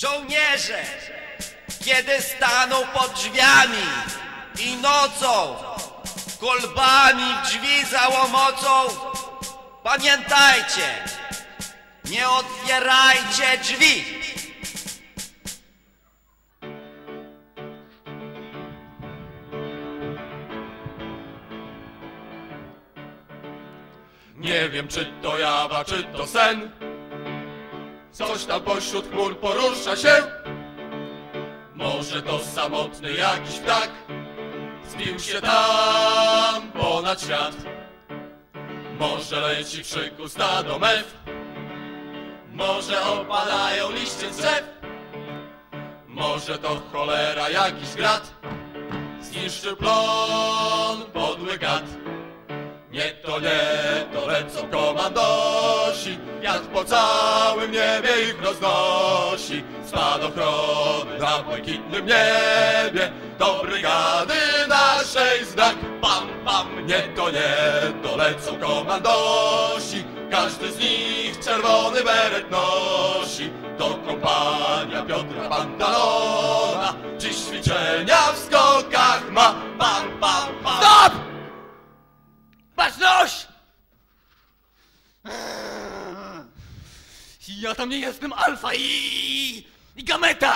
Żołnierze, kiedy staną pod drzwiami i nocą kolbami drzwi załomocą, pamiętajcie, nie otwierajcie drzwi. Nie wiem czy to jawa, czy to sen Coś tam pośród chmur porusza się. Może to samotny jakiś ptak Zbił się tam ponad świat. Może leci w szyku stado mew Może opadają liście drzew. Może to cholera jakiś grat Zniszczył plon podły gad. Nie to nie, to lecą komandosi Wiatr po całym niebie ich roznosi. Spadochrony na błękitnym niebie Do brygady naszej znak. Pam, pam, nie to nie, to lecą komandosi. Każdy z nich czerwony beret nosi. To kompania Piotra Pantalona Dziś ćwiczenia Ja tam nie jestem alfa i, i gameta!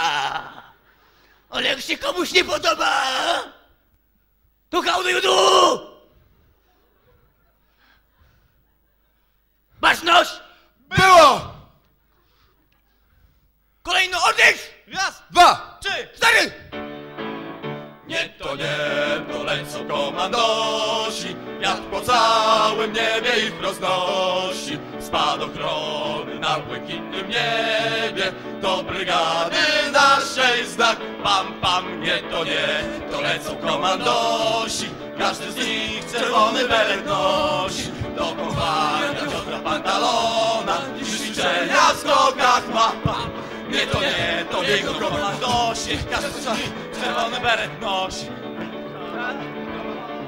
Ale jak się komuś nie podoba, to you do? Baczność! Było! Kolejny oddech! Raz, To lecą komandosi Wiatr po całym niebie ich roznosi. Spadochrony na błękitnym niebie To brygady naszej znak. Pam, pam, nie to nie, to lecą komandosi Każdy z nich czerwony beret nosi. Do kompania Piotra Pantalona Dziś ćwiczenia w skokach ma. Pam, nie to nie, to jego komandosi Każdy z nich czerwony beret nosi lá.